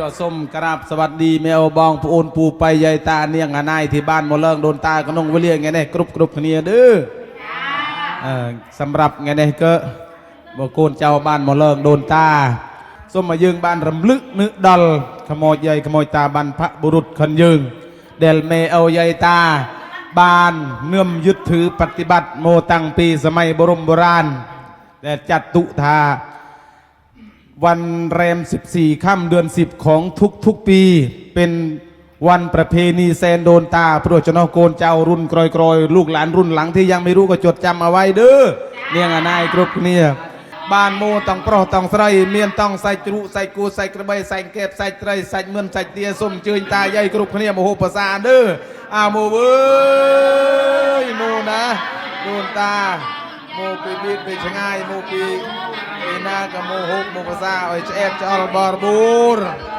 ก็ส้มกราบสวัสดีแมวบองปูโอนปูไปยายตาเนียงหานายที่บ้านมอเลิงโดนตากระนงวิเลียงไงเนี่ยกรุบกรุบเนียเด้อสำหรับไงเนี่ยก็บโกนเจ้าบ้านมอเลิงโดนตาส้มมายืงบ้านรำลึกนึกดลขโมยใหญ่ขโมยตาบ้านพระบุรุษคนยืงเดลเมเอายายตาบ้านเนื่อมยึดถือปฏิบัติโมตังปีสมัยบรมโบราณแต่จัดตุธา วันแรม 14 ค่ำเดือน 10 ของทุกๆปี เป็นวันประเพณีแซนโดนตาโปรดเจาเนอโกนเจ้ารุ่นกรอยกรอยๆลูกหลานรุ่นหลังที่ยังไม่รู้ก็จดจำเอาไว้เด้อเนี่ยงานายกรุ๊ปเนี่ยบ้านโมต้องโปรอต้องใส่เมียนต้องใส่จรุใส่กูใส่กระเบยใส่เก็บใส่ไตรใส่เมือนใส่เตียส้มเจืนตาใหญ่กรุ๊ปเนี่ยโมโหภาษาเด้ออาโมเว้ยโมนะโดนตา មកពីមានពីឆ្ងាយមកពីពីណាក៏មកហូបមកភាសាឲ្យឆ្អែតឆ្អល់បរិបូរណ៍